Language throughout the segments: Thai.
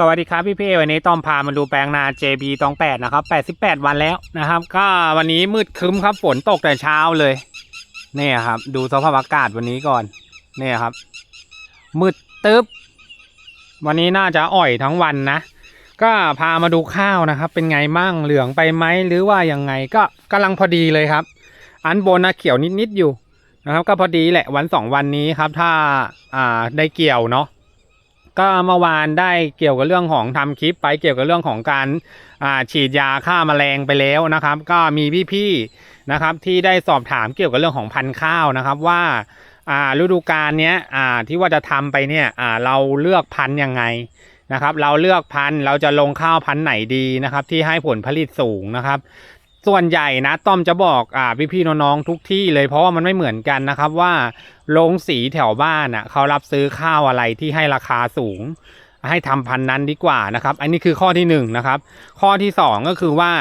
สวัสดีครับพี่พี่วันนี้ต้อมพามาดูแปลงนา JB ตองแปดนะครับแปดสิบแปดวันแล้วนะครับ ก็วันนี้มืดครึ้มครับฝนตกแต่เช้าเลยเนี่ยครับ ดูสภาพอากาศวันนี้ก่อนเนี่ยครับ มืดตึ๊บวันนี้น่าจะอ่อยทั้งวันนะ ก็พามาดูข้าวนะครับ เป็นไงมั่งเหลืองไปไหมหรือว่ายังไงก็กำลังพอดีเลยครับ อันบนนะเขียวนิดๆอยู่นะครับ ก็พอดีแหละวันสองวันนี้ครับ ถ้าอ่าได้เกี่ยวเนาะ ก็เมื่อวานได้เกี่ยวกับเรื่องของทำคลิปไปเกี่ยวกับเรื่องของการฉีดยาฆ่าแมลงไปแล้วนะครับ ก็มีพี่ๆนะครับที่ได้สอบถามเกี่ยวกับเรื่องของพันธุ์ข้าวนะครับว่าฤดูกาลเนี้ยที่ว่าจะทำไปเนี่ยเราเลือกพันธุ์ยังไงนะครับ เราเลือกพันธุ์เราจะลงข้าวพันธุ์ไหนดีนะครับ ที่ให้ผลผลิตสูงนะครับ ส่วนใหญ่นะต้อมจะบอกอ่าพี่ๆน้องๆทุกที่เลยเพราะว่ามันไม่เหมือนกันนะครับว่าลงสีแถวบ้านอะเขารับซื้อข้าวอะไรที่ให้ราคาสูง ให้ทำพันนั้นดีกว่านะครับ อันนี้คือข้อที่หนึ่งนะครับ ข้อที่สองก็คือว่า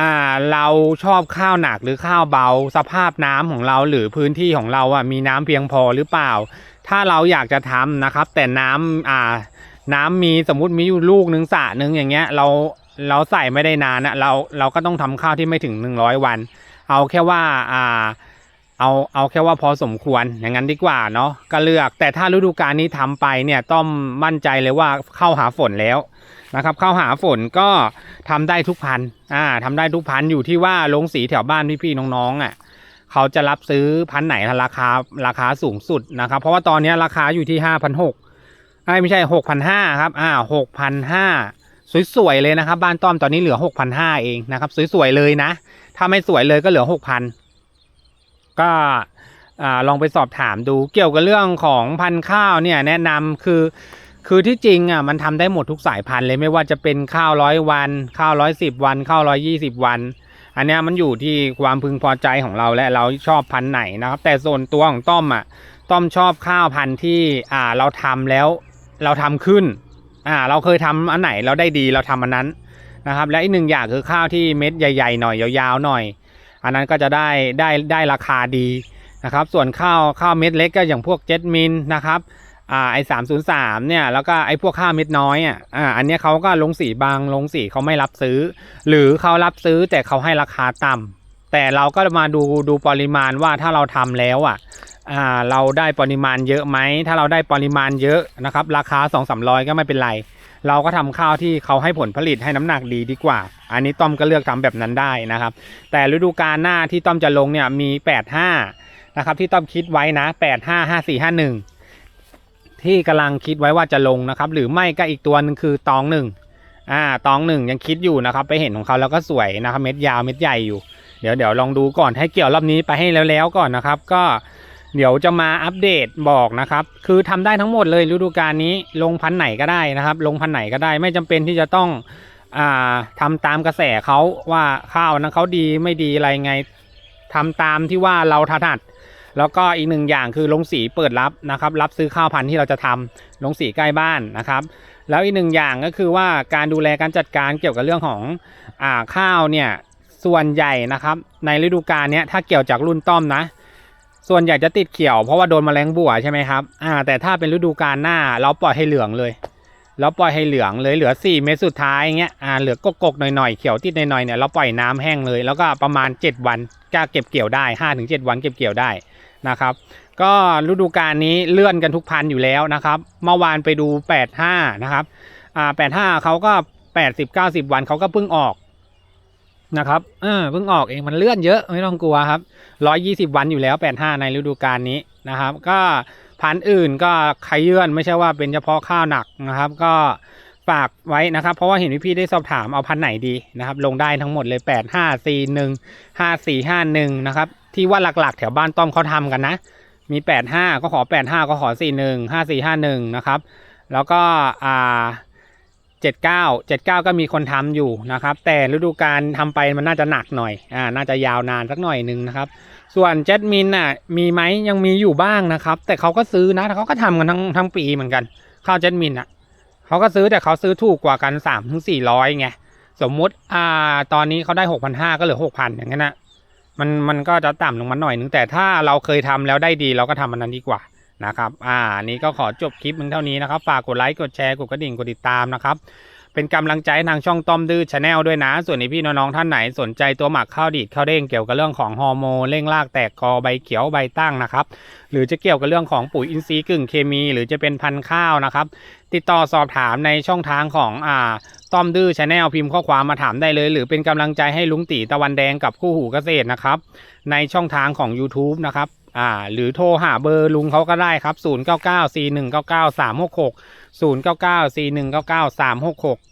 อ่าเราชอบข้าวหนักหรือข้าวเบา สภาพน้ำของเราหรือพื้นที่ของเราอะมีน้ำเพียงพอหรือเปล่า ถ้าเราอยากจะทำนะครับ แต่น้ำอ่าน้ำมีสมมุติมีอยู่ลูกหนึ่งสระหนึ่งอย่างเงี้ยเรา เราใส่ไม่ได้นานนะเราเราก็ต้องทำข้าวที่ไม่ถึงหนึ่งร้อยวัน เอาแค่ว่าอ่าเอาเอาแค่ว่าพอสมควรอย่างนั้นดีกว่าเนาะก็เลือกแต่ถ้าฤดูกาลนี้ทำไปเนี่ยต้องมั่นใจเลยว่าเข้าหาฝนแล้วนะครับเข้าหาฝนก็ทำได้ทุกพันธุ์อ่าทำได้ทุกพันธุ์อยู่ที่ว่าลงสีแถวบ้านพี่ๆน้องๆอะเขาจะรับซื้อพันธุ์ไหนราคาราคาสูงสุดนะครับ เพราะว่าตอนนี้ราคาอยู่ที่ห้าพันหกไม่ใช่หกพันห้าครับอ่าหกพันห้า สวยๆเลยนะครับ บ้านต้อมตอนนี้เหลือหกพันห้าเองนะครับ สวยๆเลยนะ ถ้าไม่สวยเลยก็เหลือหกพันก็อลองไปสอบถามดูเกี่ยวกับเรื่องของพันธุ์ข้าวเนี่ยแนะนำคือคือที่จริงอะมันทำได้หมดทุกสายพันธุ์เลยไม่ว่าจะเป็นข้าวร้อยวันข้าวร้อยสิบวันข้าวร้อยยี่สิบวัน อันนี้มันอยู่ที่ความพึงพอใจของเราและเราชอบพันธุ์ไหนนะครับ แต่ส่วนตัวของต้อมอะต้อมชอบข้าวพันธุ์ที่อ่าเราทำแล้วเราทำขึ้น อ่าเราเคยทำอันไหนเราได้ดีเราทำอันนั้นนะครับ และอีกหนึ่งอย่างคือข้าวที่เม็ดใหญ่ๆหน่อยยาวๆหน่อย อันนั้นก็จะได้ได้ได้ราคาดีนะครับ ส่วนข้าวข้าวเม็ดเล็กก็อย่างพวกเจ็ดมิลนะครับอ่าไอสามศูนย์สามเนี่ยแล้วก็ไอพวกข้าวเม็ดน้อยอะอ่าอันนี้เขาก็ลงสีบางลงสีเขาไม่รับซื้อ หรือเขารับซื้อแต่เขาให้ราคาต่ำ แต่เราก็มาดูดูปริมาณว่าถ้าเราทำแล้วอะอ่าเราได้ปริมาณเยอะไหมถ้าเราได้ปริมาณเยอะนะครับ ราคาสองสามร้อยก็ไม่เป็นไร เราก็ทำข้าวที่เขาให้ผลผลิตให้น้ำหนักดีดีกว่า อันนี้ต้อมก็เลือกทำแบบนั้นได้นะครับ แต่ฤดูกาลหน้าที่ต้อมจะลงเนี่ยมี 85นะครับที่ต้อมคิดไว้นะ85 54 51ที่กำลังคิดไว้ว่าจะลงนะครับ หรือไม่ก็อีกตัวหนึงคือตองหนึ่งอ่าตองหนึ่งยังคิดอยู่นะครับ ไปเห็นของเขาแล้วก็สวยนะครับ เม็ดยาวเม็ดใหญ่อยู่ เดี๋ยวเดี๋ยวลองดูก่อนให้เกี่ยวรอบนี้ไปให้แล้วๆก่อนนะครับ ก็เดี๋ยวจะมาอัปเดตบอกนะครับ คือทำได้ทั้งหมดเลยฤดูกาลนี้ลงพันไหนก็ได้นะครับ ลงพันไหนก็ได้ไม่จำเป็นที่จะต้องอ่าทำตามกระแสเขาว่าข้าวนั้นเขาดีไม่ดีอะไรไงทำตามที่ว่าเราถนัดแล้วก็อีกหนึ่งอย่างคือลงสีเปิดรับนะครับ รับซื้อข้าวพันธุ์ที่เราจะทำลงสีใกล้บ้านนะครับ แล้วอีกหนึ่งอย่างก็คือว่าการดูแลการจัดการเกี่ยวกับเรื่องของอ่าข้าวเนี่ย ส่วนใหญ่นะครับในฤดูกาลนี้ถ้าเกี่ยวจากรุ่นต้อมนะ ส่วนใหญ่จะติดเขียวเพราะว่าโดนแมลงบัวใช่ไหมครับอ่าแต่ถ้าเป็นฤดูกาลหน้าเราปล่อยให้เหลืองเลยแล้วปล่อยให้เหลืองเลยเหลือ 4 เม็ดสุดท้ายเงี้ยอ่าเหลือกกๆหน่อยๆเขียวติดหน่อยๆเนี่ยเราปล่อยน้ำแห้งเลย แล้วก็ประมาณ 7 วันก็เก็บเกี่ยวได้ 5-7 วันเก็บเกี่ยวได้นะครับก็ฤดูกาลนี้เลื่อนกันทุกพันธุ์อยู่แล้วนะครับเมื่อวานไปดู 85 นะครับอ่า85เขาก็ 80-90 วันเขาก็เพิ่งออก นะครับเออเพิ่งออกเองมันเลื่อนเยอะไม่ต้องกลัวครับ 120 วันอยู่แล้ว 85 ในฤดูกาลนี้นะครับ ก็พันธุ์อื่นก็ใครเยื่อนไม่ใช่ว่าเป็นเฉพาะข้าวหนักนะครับ ก็ฝากไว้นะครับ เพราะว่าเห็นพี่ๆได้สอบถามเอาพันธุ์ไหนดีนะครับ ลงได้ทั้งหมดเลย 8 5 4 1 5 4 5 1 นะครับ ที่ว่าหลักๆ แถวบ้านต้อมเขาทำกันนะ มี 85 ก็ขอ 85 ก็ขอ 41 5 4 5 1 นะครับ แล้วก็อ่า 79 79 ก็มีคนทำอยู่นะครับ แต่ฤดูกาลทำไปมันน่าจะหนักหน่อยอ่าน่าจะยาวนานสักหน่อยหนึ่งนะครับ ส่วนเจ็ดมินน่ะมีไหมยังมีอยู่บ้างนะครับ แต่เขาก็ซื้อนะเขาก็ทำกันทั้งทั้งปีเหมือนกันข้าวเจ็ดมินอะเขาก็ซื้อแต่เขาซื้อถูกกว่ากันสามถึงสี่ร้อยไงสมมุติอ่าตอนนี้เขาได้หกพันห้าก็เหลือหกพันอย่างนั้นนะมันมันก็จะต่ำลงมาหน่อยนึงแต่ถ้าเราเคยทำแล้วได้ดีเราก็ทำมันนั้นดีกว่า นะครับ อ่านี้ก็ขอจบคลิปมึงเท่านี้นะครับ ฝากกดไลค์ กดแชร์ กดกระดิ่ง กดติดตามนะครับ เป็นกำลังใจทางช่องต้อมดื้อชาแนลด้วยนะ ส่วนในพี่น้องๆท่านไหนสนใจตัวหมักข้าวดีดข้าวเด้งเกี่ยวกับเรื่องของฮอร์โมนเร่งรากแตกกอใบเขียวใบตั้งนะครับ หรือจะเกี่ยวกับเรื่องของปุ๋ยอินทรีย์กึ่งเคมี หรือจะเป็นพันธุ์ข้าวนะครับ ติดต่อสอบถามในช่องทางของอ่าต้อมดื้อชาแนลพิมพ์ข้อความมาถามได้เลย หรือเป็นกำลังใจให้ลุงตีตะวันแดงกับคู่หูเกษตรนะครับในช่องทางของ YouTube นะครับ อ่า หรือโทรหาเบอร์ลุงเขาก็ได้ครับ 0 9 9 4 1 9 9 3 6 6 0 9 9 4 1 9 9 3 6 6